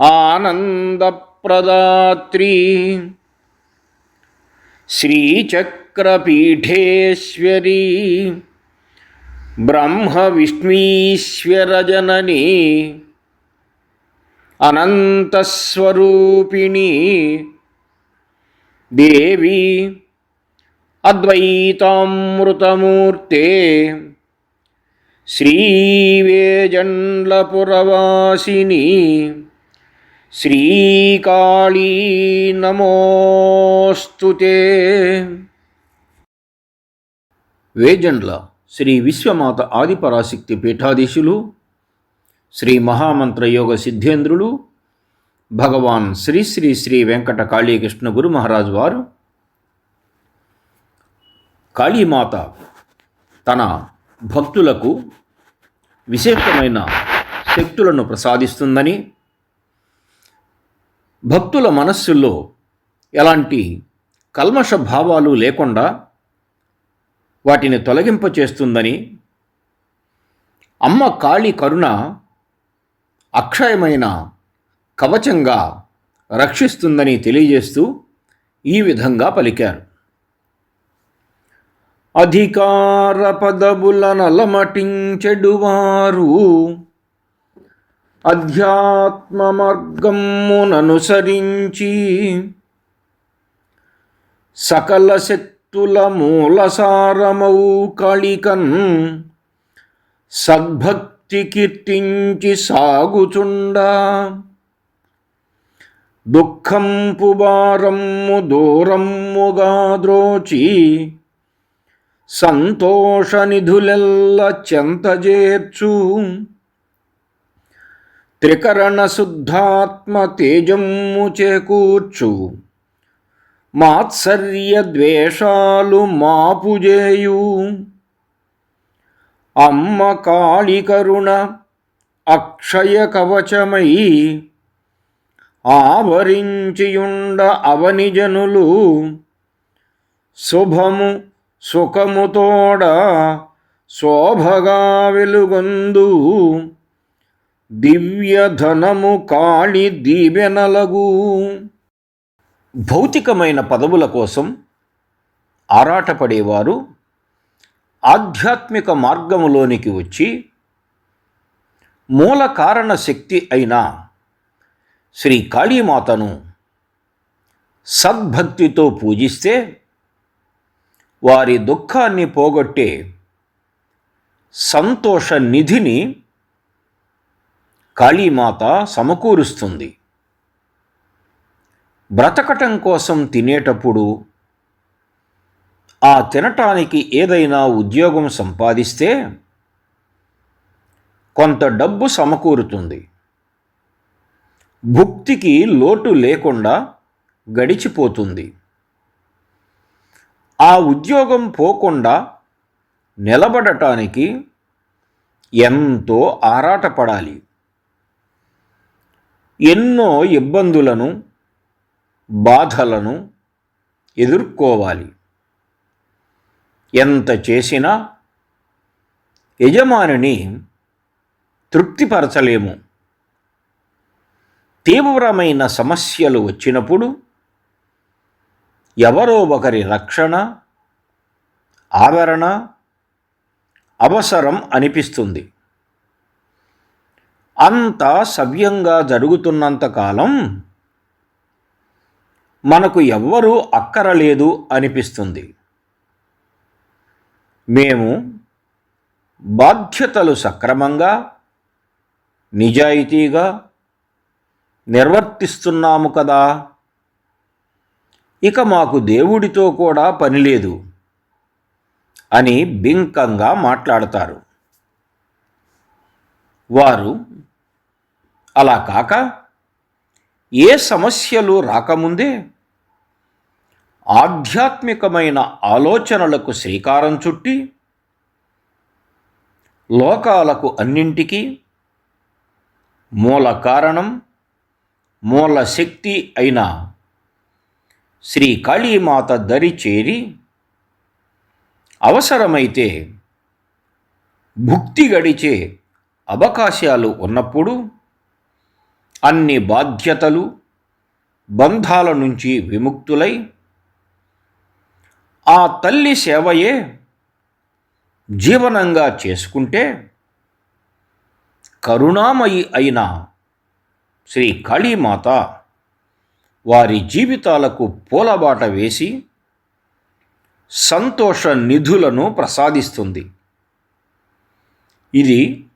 ఆనందప్రదాత్రీ శ్రీచక్రపీఠేశ్వరీ బ్రహ్మవిష్ణీశ్వరజననీ అనంతస్వరూపిణీ దేవీ అద్వైతామృతమూర్తే శ్రీవేజండ్లపురవాసిని శ్రీకాళీ నమోస్తుతే వేజండ్ల శ్రీ విశ్వమాత ఆదిపరాశక్తి పీఠాధీశులు శ్రీ మహామంత్రయోగ సిద్ధేంద్రులు భగవాన్ శ్రీ శ్రీ శ్రీ వెంకట కాళీకృష్ణ గురు మహారాజ్ వారు కాళీమాత తన భక్తులకు విశేషమైన శక్తులను ప్రసాదిస్తుందని భక్తుల మనస్సుల్లో ఎలాంటి కల్మష భావాలు లేకుండా వాటిని తొలగింపచేస్తుందని అమ్మ కాళీ కరుణ అక్షయమైన కవచంగా రక్షిస్తుందని తెలియజేస్తూ ఈ విధంగా పలికారు. అధికార పదవులనలమటించెడువారు అధ్యాత్మ మార్గముననుసరించి సకల శక్తుల మూలసారమౌ కళికన్ సద్భక్తి కీర్తించి సాగుచుండ. దుఃఖంపు భారమ్ము దూరమ్ముగా ద్రోచి సంతోషనిధులెల్ల చెంతజేర్చు త్రికరణ శుద్ధాత్మ తేజము చేకూర్చు మాత్సర్య ద్వేషాలు మాపుజేయు. అమ్మ కాళికరుణ అక్షయ కవచమై ఆవరించియుండ అవనిజనులు శుభము సుఖముతోడ శోభగా వెలుగొందు. దివ్యధనము కాళి దీవెనలగు భౌతికమైన పదవుల కోసం ఆరాటపడేవారు ఆధ్యాత్మిక మార్గములోనికి వచ్చి మూల కారణ శక్తి అయిన శ్రీ కాళీమాతను సద్భక్తితో పూజిస్తే వారి దుఃఖాన్ని పోగొట్టే సంతోష నిధిని కాళీమాత సమకూరుస్తుంది. బ్రతకటం కోసం తినేటప్పుడు ఆ తినటానికి ఏదైనా ఉద్యోగం సంపాదిస్తే కొంత డబ్బు సమకూరుతుంది. భుక్తికి లోటు లేకుండా గడిచిపోతుంది. ఆ ఉద్యోగం పోకుండా నిలబడటానికి ఎంతో ఆరాటపడాలి. ఎన్నో ఇబ్బందులను బాధలను ఎదుర్కోవాలి. ఎంత చేసినా యజమానిని తృప్తిపరచలేము. తీవ్రమైన సమస్యలు వచ్చినప్పుడు ఎవరో ఒకరి రక్షణ ఆవరణ అవసరం అనిపిస్తుంది. అంతా సవ్యంగా జరుగుతున్నంతకాలం మనకు ఎవ్వరూ అక్కరలేదు అనిపిస్తుంది. మేము బాధ్యతలు సక్రమంగా నిజాయితీగా నిర్వర్తిస్తున్నాము కదా. ఇక మాకు దేవుడితో కూడా పని లేదు అని బింకంగా మాట్లాడతారు. వారు అలా కాక ఏ సమస్యలు రాకముందే ఆధ్యాత్మికమైన ఆలోచనలకు శ్రీకారం చుట్టి లోకాలకు అన్నింటికీ మూల కారణం మూల శక్తి అయిన శ్రీ కాళీమాత దరి చేరి అవసరమైతే భుక్తి గడిచే అవకాశాలు ఉన్నప్పుడు అన్ని బాధ్యతలు బంధాల నుంచి విముక్తులై ఆ తల్లి సేవయే జీవనంగా చేసుకుంటే కరుణామయి అయిన శ్రీ కాళీమాత వారి జీవితాలకు పూలబాట వేసి సంతోష నిధులను ప్రసాదిస్తుంది. ఇది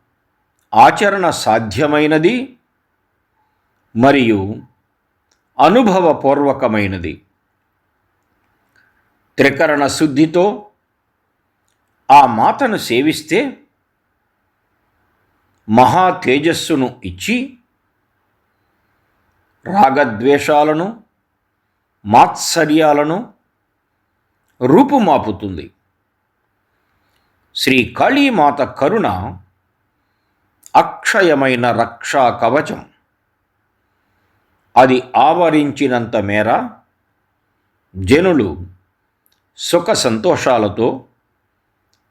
ఆచరణ సాధ్యమైనది. మరియు అనుభవపూర్వకమైనది. త్రికరణ శుద్ధితో ఆ మాతను సేవిస్తే మహా తేజస్సును ఇచ్చి రాగద్వేషాలను మాత్సర్యాలను రూపుమాపుతుంది. శ్రీ కాళీమాత కరుణ అక్షయమైన రక్షా కవచం. అది ఆవరించినంత మేర జనులు సుఖ సంతోషాలతో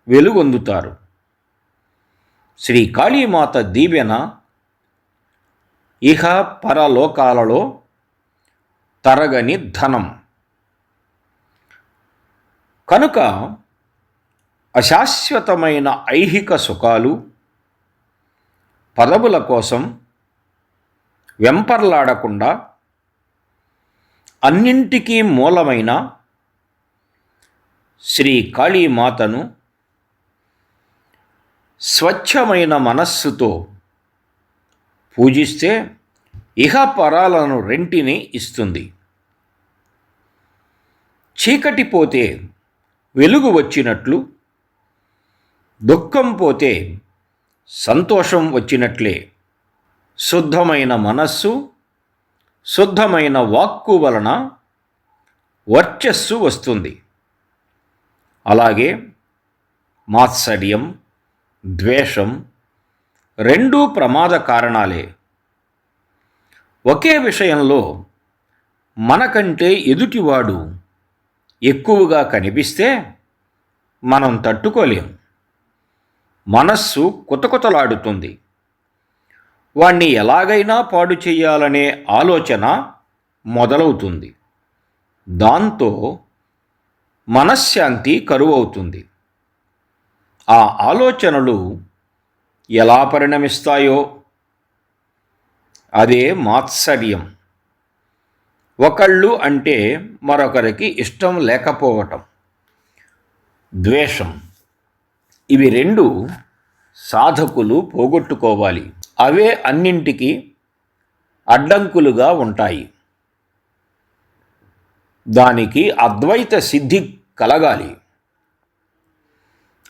వెలుగొందుతారు. శ్రీ కాళీమాత దీవెన ఇహ పరలోకాలలో తరగని ధనం. కనుక అశాశ్వతమైన ఐహిక సుఖాలు పదవుల కోసం వెంపర్లాడకుండా అన్నింటికీ మూలమైన శ్రీ కాళీమాతను స్వచ్ఛమైన మనస్సుతో పూజిస్తే ఇహపరాలను రెంటిని ఇస్తుంది. చీకటి పోతే వెలుగు వచ్చినట్లు దుఃఖం పోతే సంతోషం వచ్చినట్లే. శుద్ధమైన మనస్సు శుద్ధమైన వాక్కు వలన వర్చస్సు వస్తుంది. అలాగే మాత్సర్యం ద్వేషం రెండూ ప్రమాద కారణాలే. ఒకే విషయంలో మనకంటే ఎదుటివాడు ఎక్కువగా కనిపిస్తే మనం తట్టుకోలేం. మనస్సు కుతకుతలాడుతుంది. వాణ్ణి ఎలాగైనా పాడు చేయాలనే ఆలోచన మొదలవుతుంది. దాంతో మనశ్శాంతి కరువవుతుంది. ఆ ఆలోచనలు ఎలా పరిణమిస్తాయో? అదే మాత్సర్యం. ఒకళ్ళు అంటే మరొకరికి ఇష్టం లేకపోవటం. ద్వేషం. ఇవి రెండు సాధకులు పోగొట్టుకోవాలి. అవే అన్నింటికి అడ్డంకులుగా ఉంటాయి. దానికి అద్వైత సిద్ధి కలగాలి.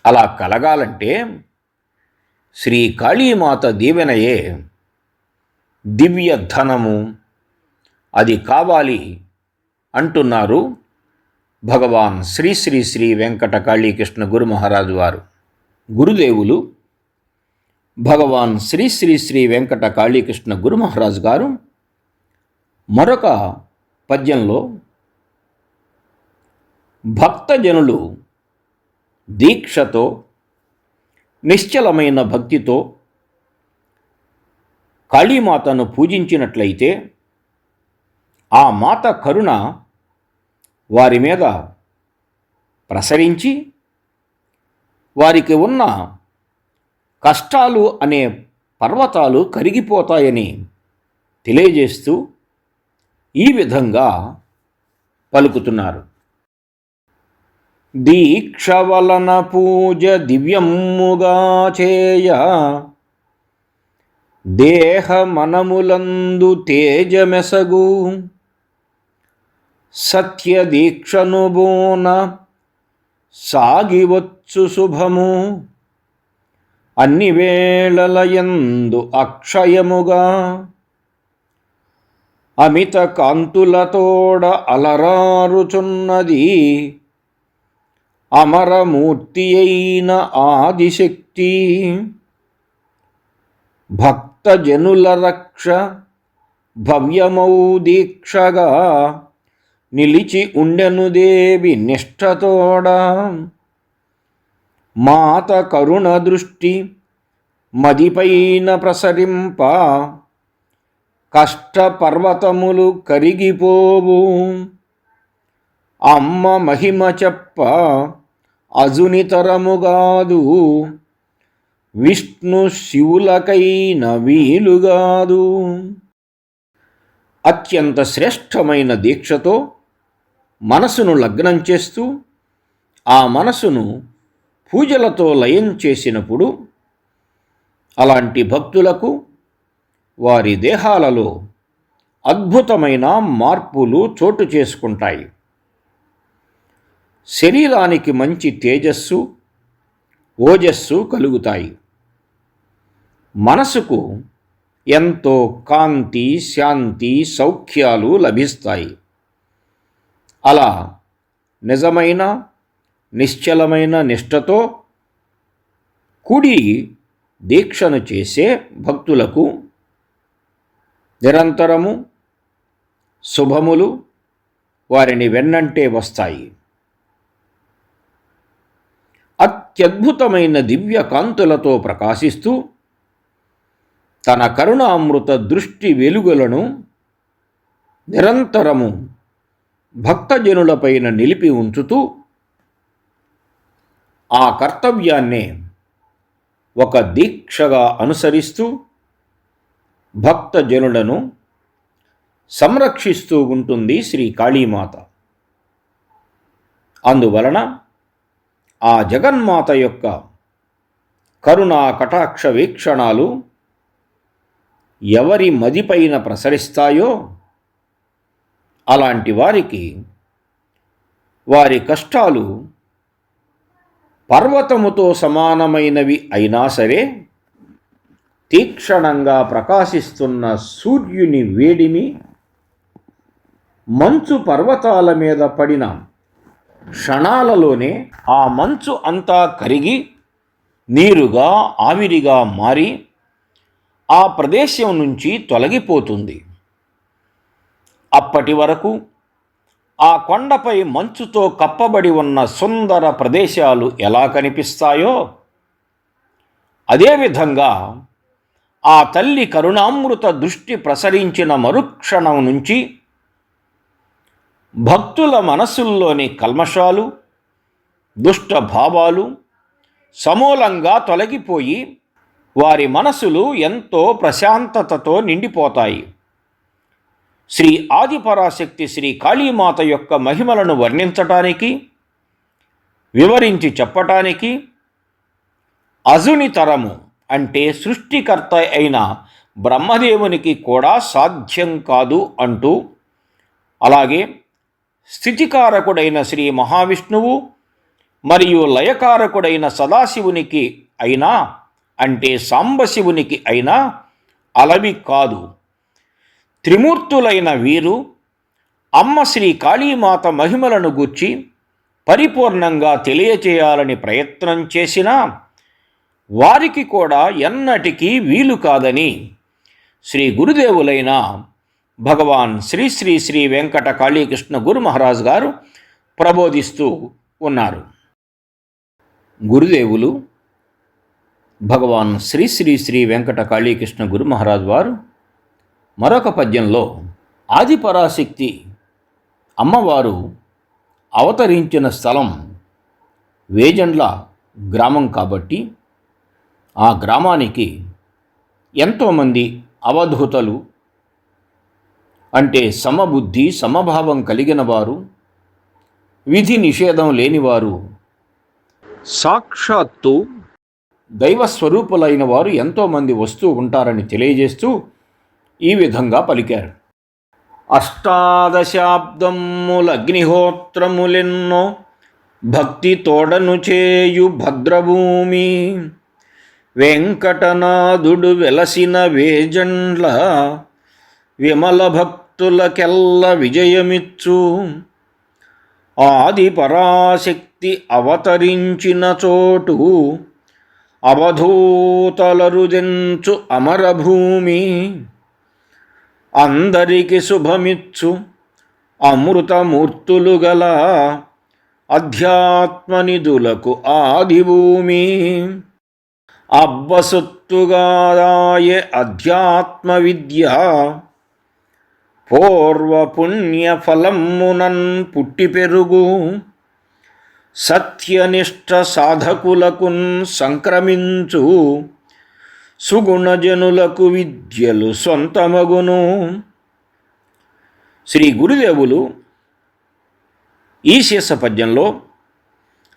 అలా కలగాలంటే శ్రీ కాళీమాత దీవెనయే దివ్య ధనము అది కావాలి అంటున్నారు భగవాన్ శ్రీ శ్రీ శ్రీ వెంకట కాళీకృష్ణ గురు మహారాజు వారు. గురుదేవులు భగవాన్ శ్రీ శ్రీ శ్రీ వెంకట కాళీకృష్ణ గురు మహారాజ్ గారు మరొక పద్యంలో భక్తజనులు దీక్షతో నిశ్చలమైన భక్తితో కాళీమాతను పూజించినట్లయితే ఆ మాత కరుణ వారి మీద ప్రసరించి వారికి ఉన్న కష్టాలు అనే పర్వతాలు కరిగిపోతాయని తెలియజేస్తూ ఈ విధంగా పలుకుతున్నారు. దీక్ష వలన పూజ దివ్యముగా చేయ. దేహ మనములందు తేజమెసగు సత్య దీక్షను బోన సాగివచ్చు శుభము. అన్ని వేళలయందు అక్షయముగా. అమిత కాంతులతోడ అలరారుచున్నది. అమరమూర్తి అయిన ఆదిశక్తి. భక్తజనుల రక్ష భవ్యమౌ దీక్షగా నిలిచి ఉండెను దేవి నిష్ఠతోడ మాత కరుణ దృష్టి మదిపైన ప్రసరింప. కష్ట పర్వతములు కరిగిపోవు. అమ్మ మహిమ చెప్ప అజునితరముగాదు విష్ణు శివులకైన వీలుగాదు అత్యంత శ్రేష్టమైన దీక్షతో మనసును లగ్నం చేస్తూ ఆ మనసును పూజలతో లయం చేసినప్పుడు అలాంటి భక్తులకు వారి దేహాలలో అద్భుతమైన మార్పులు చోటు చేసుకుంటాయి. శరీరానికి మంచి తేజస్సు ఓజస్సు కలుగుతాయి. మనసుకు ఎంతో కాంతి శాంతి సౌఖ్యాలు లభిస్తాయి. అలా నిజమైన నిశ్చలమైన నిష్ఠతో కుడి దీక్షను చేసే భక్తులకు నిరంతరము శుభములు వారిని వెన్నంటే వస్తాయి. అత్యద్భుతమైన దివ్య కాంతులతో ప్రకాశిస్తూ తన కరుణామృత దృష్టి వెలుగులను నిరంతరము భక్తజనులపైన నిలిపి ఉంచుతూ ఆ కర్తవ్యాన్నే ఒక దీక్షగా అనుసరిస్తూ భక్తజనులను సంరక్షిస్తూ ఉంటుంది శ్రీ కాళీమాత. అందువలన ఆ జగన్మాత యొక్క కరుణా కటాక్ష వీక్షణాలు ఎవరి మదిపైన ప్రసరిస్తాయో అలాంటి వారికి వారి కష్టాలు పర్వతముతో సమానమైనవి అయినా సరే తీక్షణంగా ప్రకాశిస్తున్న సూర్యుని వేడిమి మంచు పర్వతాల మీద పడిన క్షణాలలోనే ఆ మంచు అంతా కరిగి నీరుగా ఆవిరిగా మారి ఆ ప్రదేశం నుంచి తొలగిపోతుంది. అప్పటి వరకు ఆ కొండపై మంచుతో కప్పబడి ఉన్న సుందర ప్రదేశాలు ఎలా కనిపిస్తాయో? అదేవిధంగా ఆ తల్లి కరుణామృత దృష్టి ప్రసరించిన మరుక్షణం నుంచి భక్తుల మనసుల్లోని కల్మషాలు దుష్ట భావాలు సమూలంగా తొలగిపోయి వారి మనసులు ఎంతో ప్రశాంతతతో నిండిపోతాయి. శ్రీ ఆదిపరాశక్తి శ్రీ కాళీమాత యొక్క మహిమలను వర్ణించటానికి వివరించి చెప్పటానికి అజుని తరము అంటే సృష్టికర్త అయిన బ్రహ్మదేవునికి కూడా సాధ్యం కాదు అంటూ అలాగే స్థితికారకుడైన శ్రీ మహావిష్ణువు మరియు లయకారకుడైన సదాశివునికి అయినా అంటే సాంబశివునికి అయినా అలవి కాదు. త్రిమూర్తులైన వీరు అమ్మ శ్రీ కాళీమాత మహిమలను గూర్చి పరిపూర్ణంగా తెలియచేయాలని ప్రయత్నం చేసినా వారికి కూడా ఎన్నటికీ వీలు కాదని శ్రీ గురుదేవులైన భగవాన్ శ్రీ శ్రీ శ్రీ వెంకట కాళీకృష్ణ గురు మహారాజ్ గారు ప్రబోధిస్తూ ఉన్నారు. గురుదేవులు భగవాన్ శ్రీ శ్రీ శ్రీ వెంకట కాళీకృష్ణ గురు మహారాజ్ వారు మరొక పద్యంలో ఆదిపరాశక్తి అమ్మవారు అవతరించిన స్థలం వేజండ్ల గ్రామం కాబట్టి ఆ గ్రామానికి ఎంతోమంది అవధూతలు అంటే సమబుద్ధి సమభావం కలిగిన వారు విధి నిషేధం లేనివారు సాక్షాత్తు దైవస్వరూపులైన వారు ఎంతోమంది వస్తూ ఉంటారని తెలియజేస్తూ ఈ విధంగా పలికారు. అష్టాదశాబ్దములగ్నిహోత్రములెన్నో భక్తి తోడను చేయు భద్రభూమి వెంకటనాథుడు వెలసిన వేజండ్ల విమల భక్తులకెల్ల విజయమిచ్చు. ఆది పరాశక్తి అవతరించిన చోటు అవధూతలరుదెంచు అమరభూమి. అందరికి శుభమిచ్చు. అమృతమూర్తులు గల అధ్యాత్మనిధులకు ఆదిభూమి. అబ్బసొత్తుగాదాయే అధ్యాత్మ విద్య పూర్వపుణ్యఫలమునన్ పుట్టి పెరుగు సత్యనిష్ట సాధకులకున్ సంక్రమించు. సుగుణజనులకు విద్యలు సొంతమగును. శ్రీ గురుదేవులు ఈ శీర్ష పద్యంలో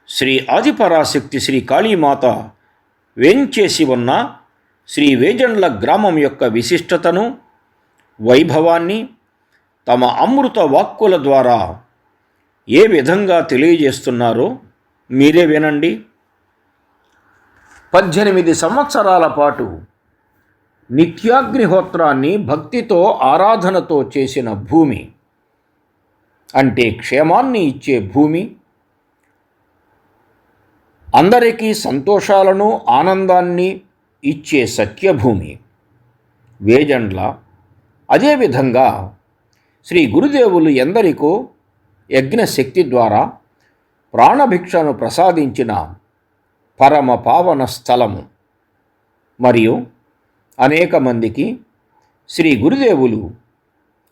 శ్రీ ఆదిపరాశక్తి శ్రీ కాళీమాత వేంచేసి ఉన్న శ్రీ వేజండ్ల గ్రామం యొక్క విశిష్టతను వైభవాన్ని తమ అమృత వాక్కుల ద్వారా ఏ విధంగా తెలియజేస్తున్నారో మీరే వినండి. పద్దెనిమిది సంవత్సరాల పాటు నిత్యాగ్నిహోత్రాన్ని భక్తితో ఆరాధనతో చేసిన భూమి. అంటే క్షేమాన్ని ఇచ్చే భూమి. అందరికీ సంతోషాలను ఆనందాన్ని ఇచ్చే సత్యభూమి. వేజండ్ల. అదేవిధంగా శ్రీ గురుదేవులు ఎందరికో యజ్ఞశక్తి ద్వారా ప్రాణభిక్షను ప్రసాదించిన పరమ పావన స్థలము. మరియు అనేక మందికి శ్రీ గురుదేవులు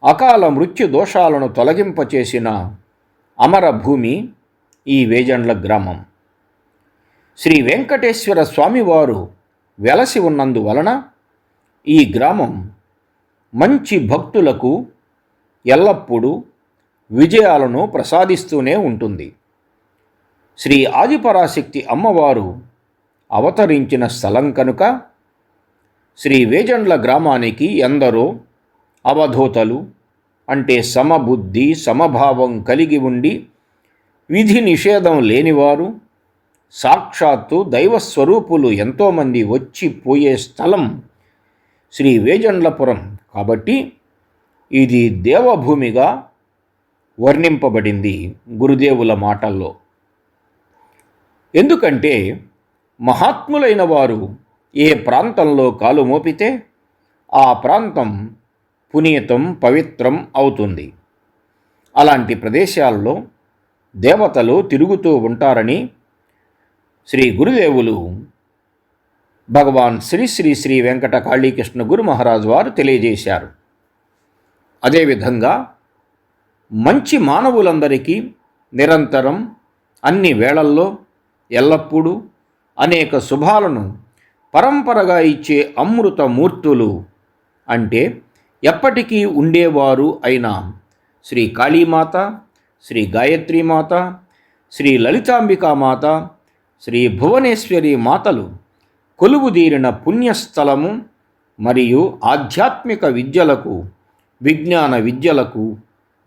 అకాల మృత్యు దోషాలను తొలగింపచేసిన అమర భూమి ఈ వేజండ్ల గ్రామం. శ్రీ వెంకటేశ్వర స్వామివారు వెలసి ఉన్నందువలన ఈ గ్రామం మంచి భక్తులకు ఎల్లప్పుడూ విజయాలను ప్రసాదిస్తూనే ఉంటుంది. శ్రీ ఆదిపరాశక్తి అమ్మవారు అవతరించిన స్థలం కనుక శ్రీ వేజండ్ల గ్రామానికి ఎందరో అవధూతలు అంటే సమబుద్ధి సమభావం కలిగి ఉండి విధి నిషేధం లేనివారు సాక్షాత్తు దైవస్వరూపులు ఎంతోమంది వచ్చి పోయే స్థలం శ్రీ వేజండ్లపురం. కాబట్టి ఇది దేవభూమిగా వర్ణింపబడింది గురుదేవుల మాటల్లో. ఎందుకంటే మహాత్ములైన వారు ఏ ప్రాంతంలో కాలు మోపితే ఆ ప్రాంతం పునీతం పవిత్రం అవుతుంది. అలాంటి ప్రదేశాల్లో దేవతలు తిరుగుతూ ఉంటారని శ్రీ గురుదేవులు భగవాన్ శ్రీ శ్రీ శ్రీ వెంకట కాళీకృష్ణ గురు మహారాజు వారు తెలియజేశారు. అదేవిధంగా మంచి మానవులందరికీ నిరంతరం అన్ని వేళల్లో ఎల్లప్పుడూ అనేక శుభాలను పరంపరగా ఇచ్చే అమృత మూర్తులు అంటే ఎప్పటికీ ఉండేవారు అయిన శ్రీ కాళీమాత శ్రీ గాయత్రీమాత శ్రీ లలితాంబికామాత శ్రీ భువనేశ్వరి మాతలు కొలువుదీరిన పుణ్యస్థలము మరియు ఆధ్యాత్మిక విద్యలకు విజ్ఞాన విద్యలకు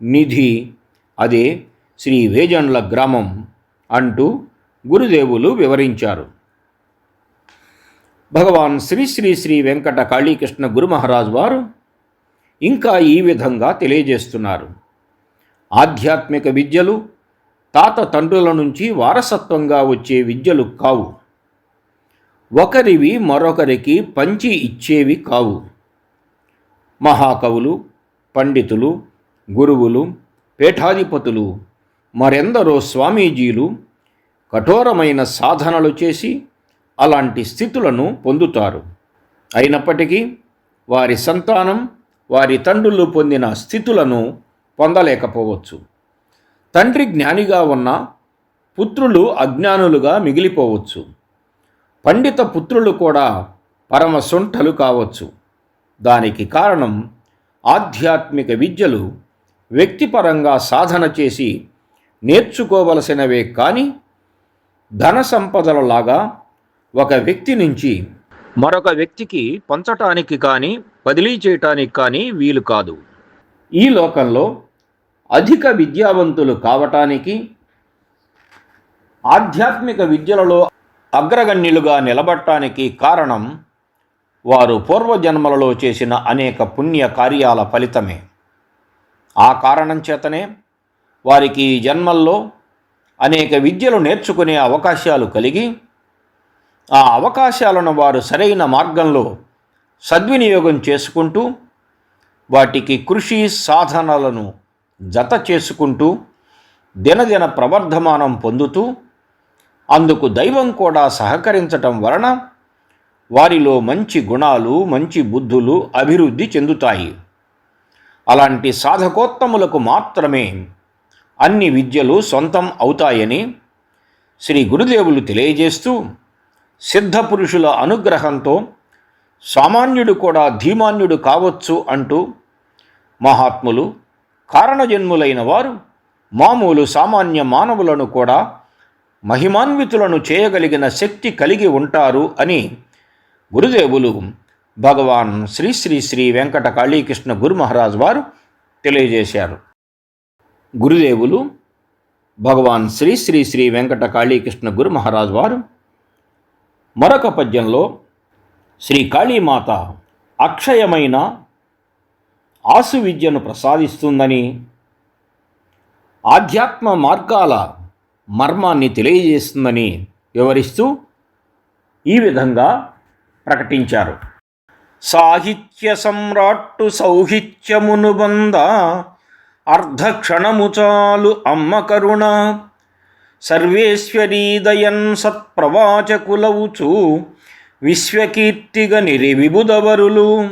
నిధి అదే శ్రీ వేజండ్ల గ్రామం అంటూ గురుదేవులు వివరించారు. భగవాన్ శ్రీ శ్రీ శ్రీ వెంకట కాళీకృష్ణ గురు మహారాజ్ వారు ఇంకా ఈ విధంగా తెలియజేస్తున్నారు. ఆధ్యాత్మిక విద్యలు తాత తండ్రుల నుంచి వారసత్వంగా వచ్చే విద్యలు కావు. ఒకరివి మరొకరికి పంచి ఇచ్చేవి కావు. మహాకవులు పండితులు గురువులు పీఠాధిపతులు మరెందరో స్వామీజీలు కఠోరమైన సాధనలు చేసి అలాంటి స్థితులను పొందుతారు. అయినప్పటికీ వారి సంతానం వారి తండ్రులు పొందిన స్థితులను పొందలేకపోవచ్చు. తండ్రి జ్ఞానిగా ఉన్న పుత్రులు అజ్ఞానులుగా మిగిలిపోవచ్చు. పండిత పుత్రులు కూడా పరమ కావచ్చు. దానికి కారణం ఆధ్యాత్మిక విద్యలు వ్యక్తిపరంగా సాధన చేసి నేర్చుకోవలసినవే కానీ ధన సంపదలలాగా ఒక వ్యక్తి నుంచి మరొక వ్యక్తికి పంచటానికి కానీ బదిలీ చేయటానికి కానీ వీలు కాదు. ఈ లోకంలో అధిక విద్యావంతులు కావటానికి ఆధ్యాత్మిక విద్యలలో అగ్రగణ్యులుగా నిలబడటానికి కారణం వారు పూర్వజన్మలలో చేసిన అనేక పుణ్య కార్యాల ఫలితమే. ఆ కారణం చేతనే వారికి జన్మల్లో అనేక విద్యలు నేర్చుకునే అవకాశాలు కలిగి ఆ అవకాశాలను వారు సరైన మార్గంలో సద్వినియోగం చేసుకుంటూ వాటికి కృషి సాధనలను జత చేసుకుంటూ దినదిన ప్రవర్ధమానం పొందుతూ అందుకు దైవం కూడా సహకరించటం వలన వారిలో మంచి గుణాలు మంచి బుద్ధులు అభివృద్ధి చెందుతాయి. అలాంటి సాధకోత్తములకు మాత్రమే అన్ని విద్యలు సొంతం అవుతాయని శ్రీ గురుదేవులు తెలియజేస్తూ సిద్ధపురుషుల అనుగ్రహంతో సామాన్యుడు కూడా ధీమాన్యుడు కావచ్చు అంటూ మహాత్ములు కారణజన్ములైన వారు మామూలు సామాన్య మానవులను కూడా మహిమాన్వితులను చేయగలిగిన శక్తి కలిగి ఉంటారు అని గురుదేవులు భగవాన్ శ్రీ శ్రీ శ్రీ వెంకట కాళీకృష్ణ గురు మహారాజ్ వారు తెలియజేశారు. గురుదేవులు భగవాన్ శ్రీ శ్రీ శ్రీ వెంకట కాళీకృష్ణ గురు మహారాజ్ వారు. మరొక పద్యంలో శ్రీ కాళీమాత అక్షయమైన ఆసు విద్యను ప్రసాదిస్తుందని ఆధ్యాత్మ మార్గాల మర్మాన్ని తెలియజేస్తుందని వివరిస్తూ ఈ విధంగా ప్రకటించారు. సాహిత్య సమ్రాట్టు సౌహిత్యమునుబంద అర్ధక్షణము చాలు అమ్మ కరుణ. సర్వేశ్వరీదయన్ సత్ప్రవాచకులవుచు విశ్వకీర్తిగ నిరివిబుధవరులు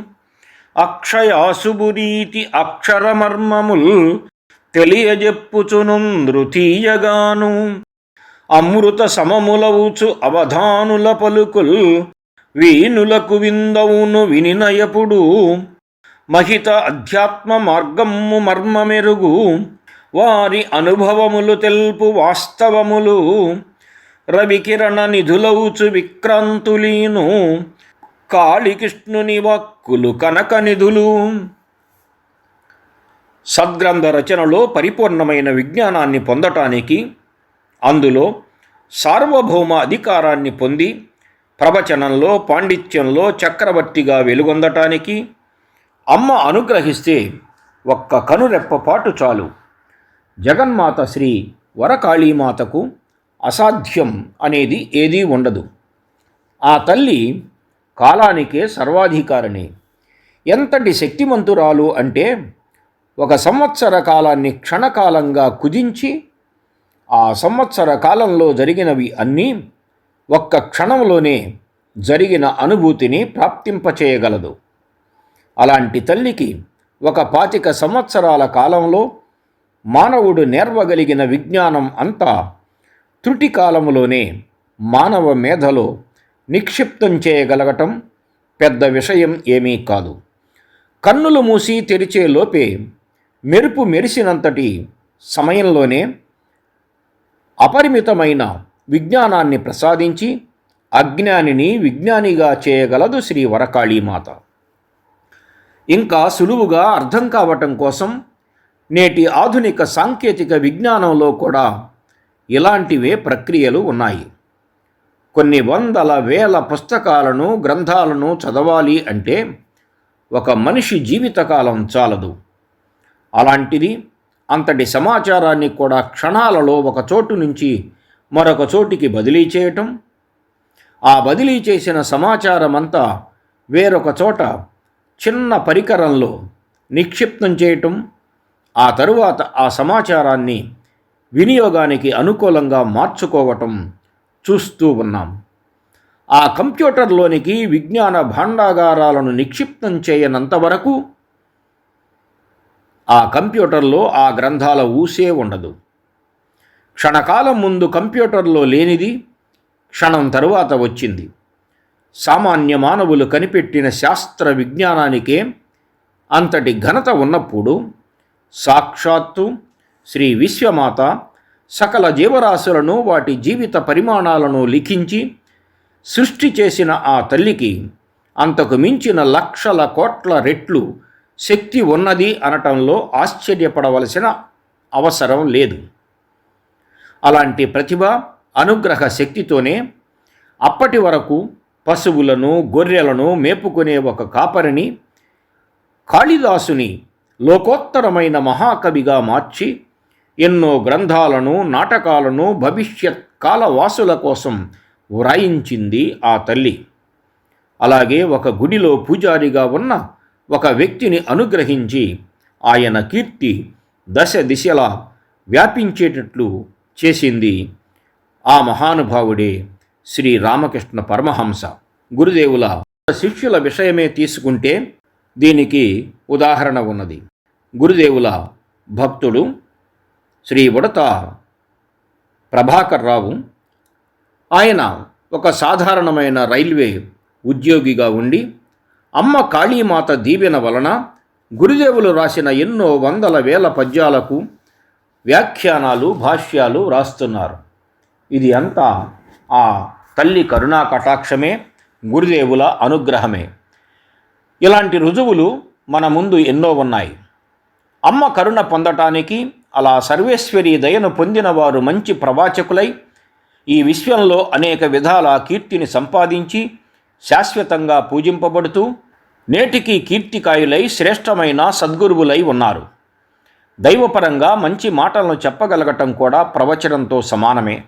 అక్షయాసుబురీతి అక్షరమర్మముల్ తెలియజెప్పుచునుందృతీయగాను అమృత సమములవుచు అవధానుల పలుకుల్ వీనులకు విందవును వినినయపుడు. మహిత అధ్యాత్మ మార్గము మర్మమెరుగు. వారి అనుభవములు తెల్పు వాస్తవములు. రవికిరణ నిధులవుచు విక్రాంతులీను. కాళీకృష్ణుని వక్కులు కనక నిధులు సద్గ్రంథ రచనలో పరిపూర్ణమైన విజ్ఞానాన్ని పొందటానికి అందులో సార్వభౌమ అధికారాన్ని పొంది ప్రవచనంలో పాండిత్యంలో చక్రవర్తిగా వెలుగొందటానికి అమ్మ అనుగ్రహిస్తే ఒక్క కనురెప్పపాటు చాలు. జగన్మాత శ్రీ వరకాళీమాతకు అసాధ్యం అనేది ఏదీ ఉండదు. ఆ తల్లి కాలానికే సర్వాధికారిణి. ఎంతటి శక్తిమంతురాలు అంటే ఒక సంవత్సర కాలాన్ని క్షణకాలంగా కుదించి ఆ సంవత్సర కాలంలో జరిగినవి అన్నీ ఒక్క క్షణంలోనే జరిగిన అనుభూతిని ప్రాప్తింపచేయగలదు. అలాంటి తల్లికి ఒక పాతిక సంవత్సరాల కాలంలో మానవుడు నేర్వగలిగిన విజ్ఞానం అంతా త్రుటి కాలములోనే మానవ మేధలో నిక్షిప్తం చేయగలగటం పెద్ద విషయం ఏమీ కాదు. కన్నులు మూసి తెరిచే లోపే మెరుపు మెరిసినంతటి సమయంలోనే అపరిమితమైన విజ్ఞానాన్ని ప్రసాదించి అజ్ఞానిని విజ్ఞానిగా చేయగలదు శ్రీ వరకాళీమాత. ఇంకా సులువుగా అర్థం కావటం కోసం నేటి ఆధునిక సాంకేతిక విజ్ఞానంలో కూడా ఇలాంటివే ప్రక్రియలు ఉన్నాయి. కొన్ని వందల వేల పుస్తకాలను గ్రంథాలను చదవాలి అంటే ఒక మనిషి జీవితకాలం చాలదు. అలాంటిది అంతటి సమాచారాన్ని కూడా క్షణాలలో ఒక చోటు నుంచి మరొక చోటికి బదిలీ చేయటం ఆ బదిలీ చేసిన సమాచారం అంతా వేరొక చోట చిన్న పరికరంలో నిక్షిప్తం చేయటం ఆ తరువాత ఆ సమాచారాన్ని వినియోగానికి అనుకూలంగా మార్చుకోవటం చూస్తూ ఉన్నాం. ఆ కంప్యూటర్లోనికి విజ్ఞాన భాండాగారాలను నిక్షిప్తం చేయనంత వరకు ఆ కంప్యూటర్లో ఆ గ్రంథాల ఊసే ఉండదు. క్షణకాలం ముందు కంప్యూటర్లో లేనిది క్షణం తరువాత వచ్చింది. సామాన్య మానవులు కనిపెట్టిన శాస్త్ర విజ్ఞానానికే అంతటి ఘనత ఉన్నప్పుడు సాక్షాత్తు శ్రీ విశ్వమాత సకల జీవరాశులను వాటి జీవిత పరిమాణాలను లిఖించి సృష్టి చేసిన ఆ తల్లికి అంతకు మించిన లక్షల కోట్ల రెట్లు శక్తి ఉన్నది అనటంలో ఆశ్చర్యపడవలసిన అవసరం లేదు. అలాంటి ప్రతిభ అనుగ్రహ శక్తితోనే అప్పటి వరకు పశువులను గొర్రెలను మేపుకునే ఒక కాపరిని కాళిదాసుని లోకోత్తరమైన మహాకవిగా మార్చి ఎన్నో గ్రంథాలను నాటకాలను భవిష్యత్ కాలవాసుల కోసం వ్రాయించింది ఆ తల్లి. అలాగే ఒక గుడిలో పూజారిగా ఉన్న ఒక వ్యక్తిని అనుగ్రహించి ఆయన కీర్తి దశ దిశలా వ్యాపించేటట్లు చేసింది ఆ మహానుభావుడే. శ్రీ రామకృష్ణ పరమహంస. గురుదేవుల శిష్యుల విషయమే తీసుకుంటే దీనికి ఉదాహరణ ఉన్నది. గురుదేవుల భక్తుడు శ్రీ ఉడత ప్రభాకర్ రావు ఆయన ఒక సాధారణమైన రైల్వే ఉద్యోగిగా ఉండి అమ్మ కాళీమాత దీవెన వలన గురుదేవులు రాసిన ఎన్నో వందల వేల పద్యాలకు వ్యాఖ్యానాలు భాష్యాలు రాస్తున్నారు. ఇది అంతా ఆ తల్లి కరుణా కటాక్షమే గురుదేవుల అనుగ్రహమే. ఇలాంటి రుజువులు మన ముందు ఎన్నో ఉన్నాయి. అమ్మ కరుణ పొందటానికి అలా సర్వేశ్వరి దయను పొందిన వారు మంచి ప్రవాచకులై ఈ విశ్వంలో అనేక విధాల కీర్తిని సంపాదించి శాశ్వతంగా పూజింపబడుతూ నేటికి కీర్తికాయులై శ్రేష్టమైన సద్గురువులై ఉన్నారు. దైవపరంగా మంచి మాటలను చెప్పగలగటం కూడా ప్రవచనంతో సమానమే.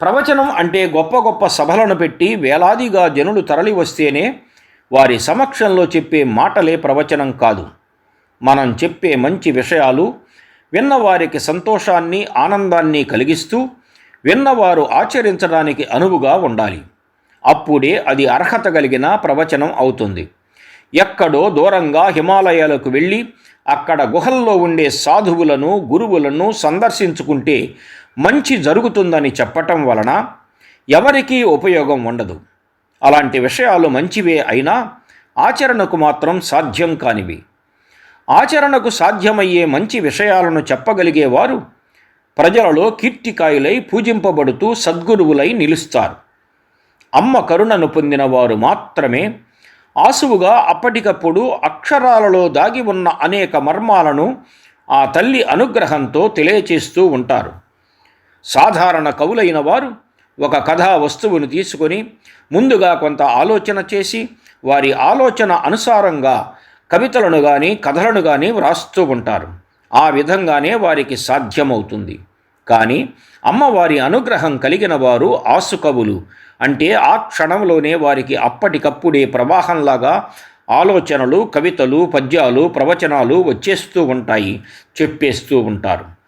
ప్రవచనం అంటే గొప్ప గొప్ప సభలను పెట్టి వేలాదిగా జనులు తరలి వస్తేనే వారి సమక్షంలో చెప్పే మాటలే ప్రవచనం కాదు. మనం చెప్పే మంచి విషయాలు విన్నవారికి సంతోషాన్ని ఆనందాన్ని కలిగిస్తూ విన్నవారు ఆచరించడానికి అనువుగా ఉండాలి. అప్పుడే అది అర్హత కలిగిన ప్రవచనం అవుతుంది. ఎక్కడో దూరంగా హిమాలయాలకు వెళ్ళి అక్కడ గుహల్లో ఉండే సాధువులను గురువులను సందర్శించుకుంటే మంచి జరుగుతుందని చెప్పటం వలన ఎవరికీ ఉపయోగం ఉండదు. అలాంటి విషయాలు మంచివే అయినా ఆచరణకు మాత్రం సాధ్యం కానివి. ఆచరణకు సాధ్యమయ్యే మంచి విషయాలను చెప్పగలిగేవారు ప్రజలలో కీర్తికాయులై పూజింపబడుతూ సద్గురువులై నిలుస్తారు. అమ్మ కరుణను పొందిన వారు మాత్రమే ఆసువుగా అప్పటికప్పుడు అక్షరాలలో దాగి ఉన్న అనేక మర్మాలను ఆ తల్లి అనుగ్రహంతో తెలియచేస్తూ ఉంటారు. సాధారణ కవులైన వారు ఒక కథా వస్తువును తీసుకొని ముందుగా కొంత ఆలోచన చేసి వారి ఆలోచన అనుసారంగా కవితలను కానీ కథలను కానీ వ్రాస్తూ ఉంటారు. ఆ విధంగానే వారికి సాధ్యమవుతుంది. కానీ అమ్మవారి అనుగ్రహం కలిగిన వారు ఆసుకవులు. అంటే ఆ క్షణంలోనే వారికి అప్పటికప్పుడే ప్రవాహంలాగా ఆలోచనలు కవితలు పద్యాలు ప్రవచనాలు వచ్చేస్తూ ఉంటాయి చెప్పేస్తూ ఉంటారు.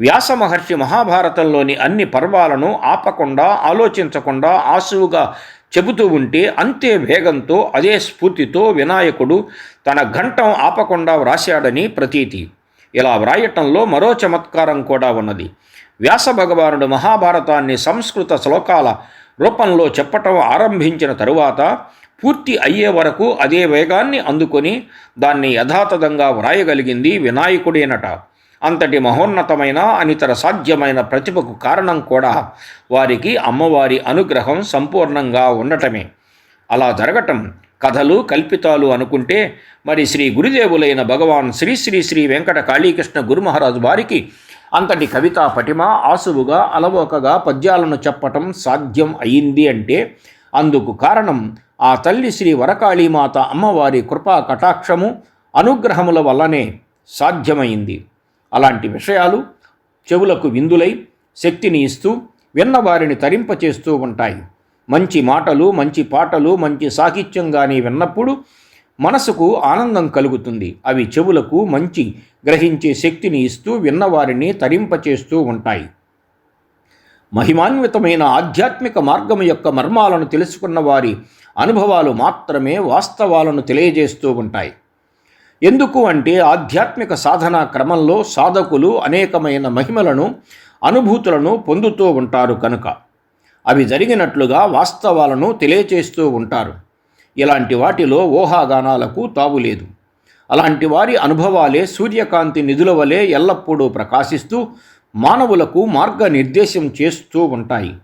వ్యాస మహర్షి మహాభారతంలోని అన్ని పర్వాలను ఆపకుండా ఆలోచించకుండా ఆసువుగా చెబుతూ ఉంటే అంతే వేగంతో అదే స్ఫూర్తితో వినాయకుడు తన ఘంటం ఆపకుండా వ్రాశాడని ప్రతీతి. ఇలా వ్రాయటంలో మరో చమత్కారం కూడా ఉన్నది. వ్యాస భగవానుడు మహాభారతాన్ని సంస్కృత శ్లోకాల రూపంలో చెప్పటం ఆరంభించిన తరువాత పూర్తి అయ్యే వరకు అదే వేగాన్ని అందుకొని దాన్ని యథాతథంగా వ్రాయగలిగింది వినాయకుడేనట. అంతటి మహోన్నతమైన అనితర సాధ్యమైన ప్రతిభకు కారణం కూడా వారికి అమ్మవారి అనుగ్రహం సంపూర్ణంగా ఉండటమే. అలా జరగటం కథలు కల్పితాలు అనుకుంటే మరి శ్రీ గురుదేవులైన భగవాన్ శ్రీ శ్రీ శ్రీ వెంకట కాళీకృష్ణ గురుమహారాజు వారికి అంతటి కవితా పటిమ ఆసువుగా అలవోకగా పద్యాలను చెప్పటం సాధ్యం అయింది అంటే అందుకు కారణం ఆ తల్లి శ్రీ వరకాళీమాత అమ్మవారి కృపా కటాక్షము అనుగ్రహముల వల్లనే సాధ్యమైంది. అలాంటి విషయాలు చెవులకు విందులై శక్తిని ఇస్తూ విన్నవారిని తరింపచేస్తూ ఉంటాయి. మంచి మాటలు మంచి పాటలు మంచి సాహిత్యం కానీ విన్నప్పుడు మనసుకు ఆనందం కలుగుతుంది. అవి చెవులకు మంచి గ్రహించే శక్తిని ఇస్తూ విన్నవారిని తరింపచేస్తూ ఉంటాయి. మహిమాన్వితమైన ఆధ్యాత్మిక మార్గం యొక్క మర్మాలను తెలుసుకున్న వారి అనుభవాలు మాత్రమే వాస్తవాలను తెలియజేస్తూ ఉంటాయి. ఎందుకు అంటే ఆధ్యాత్మిక సాధనా క్రమంలో సాధకులు అనేకమైన మహిమలను అనుభూతులను పొందుతూ ఉంటారు కనుక. అవి జరిగినట్లుగా వాస్తవాలను తెలియచేస్తూ ఉంటారు. ఇలాంటి వాటిలో ఊహాగానాలకు తావులేదు అలాంటి వారి అనుభవాలే సూర్యకాంతి నిధుల వలె ఎల్లప్పుడూ ప్రకాశిస్తూ మానవులకు మార్గనిర్దేశం చేస్తూ ఉంటాయి.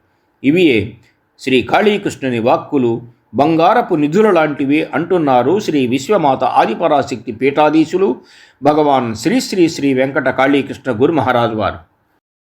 ఇవియే శ్రీ కాళీకృష్ణుని వాక్కులు బంగారపు నిధుల లాంటివి అంటున్నారు శ్రీ విశ్వమాత ఆదిపరాశక్తి పీఠాధీశులు. భగవాన్ శ్రీ శ్రీ శ్రీ వెంకట కాళీకృష్ణ గురు మహారాజు వారు.